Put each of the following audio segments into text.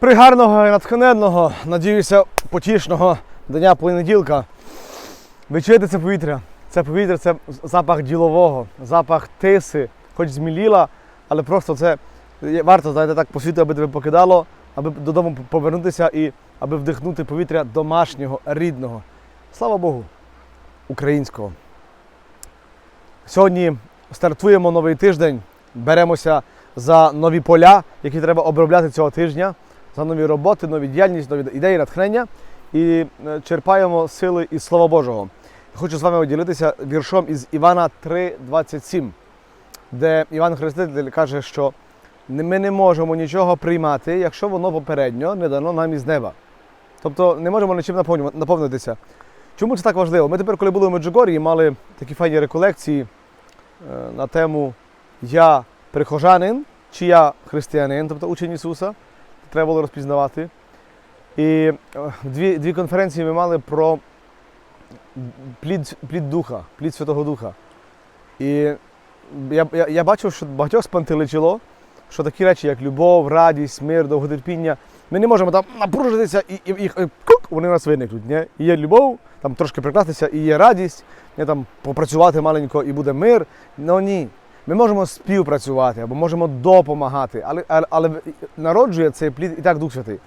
Пригарного і натхненного, надіюся, потішного дня понеділка. Ви чуєте це повітря? Це повітря це запах ділового, запах тиси, хоч зміліла, але просто це варто знаєте, так по світу, аби тебе покидало, аби додому повернутися і аби вдихнути повітря домашнього, рідного. Слава Богу, українського. Сьогодні стартуємо новий тиждень, беремося за нові поля, які треба обробляти цього тижня, за нові роботи, нові діяльність, нові ідеї, натхнення і е, черпаємо сили із Слова Божого. Хочу з вами поділитися віршом із Івана 3,27, де Іван Хреститель каже, що ми не можемо нічого приймати, якщо воно попередньо не дано нам із неба. Тобто не можемо нічим наповнитися. Чому це так важливо? Ми тепер, коли були в Меджугорії, мали такі файні реколекції е, на тему Я прихожанин чи я християнин, тобто учень Ісуса. Треба було розпізнавати. І е, дві, дві конференції ми мали про плід, плід Духа, плід Святого Духа. І я, я, я бачив, що багатьох спантеличило, що такі речі, як любов, радість, мир, довготерпіння, ми не можемо там напружитися і, і, і, і кук, вони нас виникнуть. Ні? І є любов, там трошки прикластися, і є радість, ні, там попрацювати маленько і буде мир. Ну ні. Ми можемо співпрацювати або можемо допомагати, але, але, але народжує цей плід і так Дух Святий.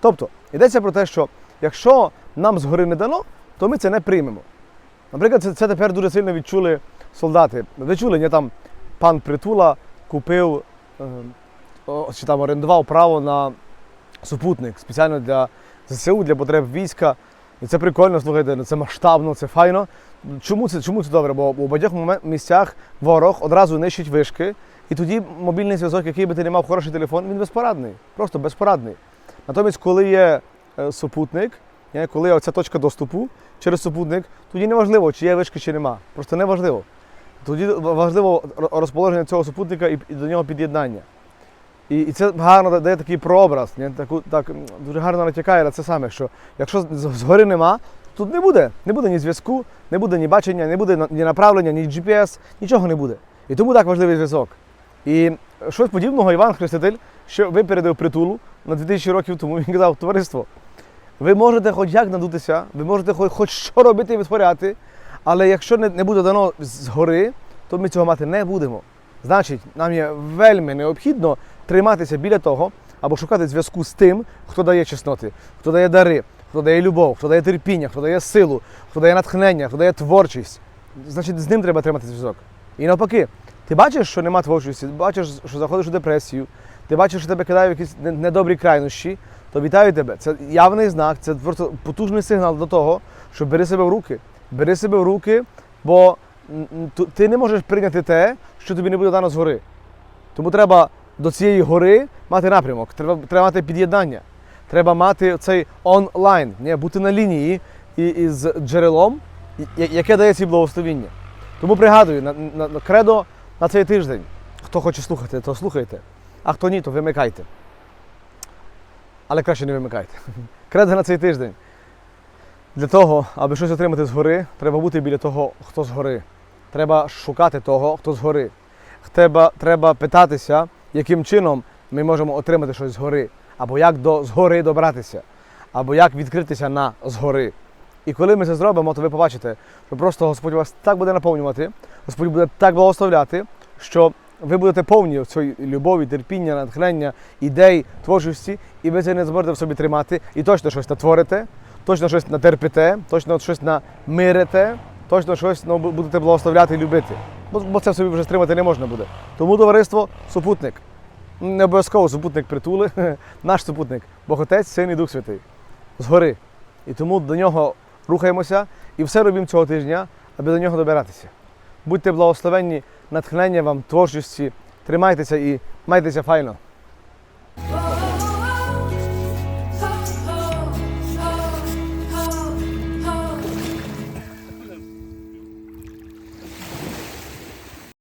Тобто, йдеться про те, що якщо нам згори не дано, то ми це не приймемо. Наприклад, це, це тепер дуже сильно відчули солдати. Ви чули, ні, там пан Притула купив е, о, чи там орендував право на супутник спеціально для ЗСУ, для потреб війська. І це прикольно, слухайте, це масштабно, це файно. Чому це, чому це добре? Бо у багатьох місцях ворог одразу нищить вишки, і тоді мобільний зв'язок, який би ти не мав хороший телефон, він безпорадний, просто безпорадний. Натомість, коли є е, супутник, коли є оця точка доступу через супутник, тоді не важливо, чи є вишки, чи нема. Просто не важливо. Тоді важливо розположення цього супутника і до нього під'єднання. І, і це гарно дає такий прообраз, ні? Таку, так, дуже гарно натякає на це саме, що якщо згори нема, тут не буде. Не буде ні зв'язку, не буде ні бачення, не буде ні направлення, ні GPS, нічого не буде. І тому так важливий зв'язок. І щось подібного Іван Хреститель, що випередив притулу на 2000 років тому, він казав, товариство, ви можете хоч як надутися, ви можете хоч, хоч що робити і витворяти, але якщо не, не буде дано згори, то ми цього мати не будемо. Значить, нам є вельми необхідно триматися біля того або шукати зв'язку з тим, хто дає чесноти, хто дає дари, хто дає любов, хто дає терпіння, хто дає силу, хто дає натхнення, хто дає творчість. Значить, з ним треба тримати зв'язок. І навпаки, ти бачиш, що нема творчості, бачиш, що заходиш у депресію, ти бачиш, що тебе кидають якісь недобрі крайнощі, то вітаю тебе. Це явний знак, це просто потужний сигнал до того, що бери себе в руки. Бери себе в руки, бо ти не можеш прийняти те, що тобі не буде дано згори. Тому треба до цієї гори мати напрямок, треба, треба мати під'єднання. Треба мати цей онлайн, не, бути на лінії і, із джерелом, яке дає ці благословіння. Тому пригадую, на, на, на кредо на цей тиждень. Хто хоче слухати, то слухайте. А хто ні, то вимикайте. Але краще не вимикайте. Кредо на цей тиждень. Для того, аби щось отримати згори, треба бути біля того, хто згори. Треба шукати того, хто згори. Треба, треба питатися, яким чином ми можемо отримати щось згори, або як до згори добратися, або як відкритися на згори. І коли ми це зробимо, то ви побачите, що просто Господь вас так буде наповнювати, Господь буде так благословляти, що ви будете повні цієї любові, терпіння, натхнення, ідей, творчості, і ви це не зможете в собі тримати, і точно щось натворите, точно щось натерпите, точно щось намирите, точно щось ну, будете благословляти і любити. Бо, це собі вже стримати не можна буде. Тому товариство супутник. Не обов'язково супутник притули, наш супутник, Бог Отець, Син і Дух Святий. Згори. І тому до нього рухаємося і все робимо цього тижня, аби до нього добиратися. Будьте благословенні, натхнення вам, творчості, тримайтеся і майтеся файно.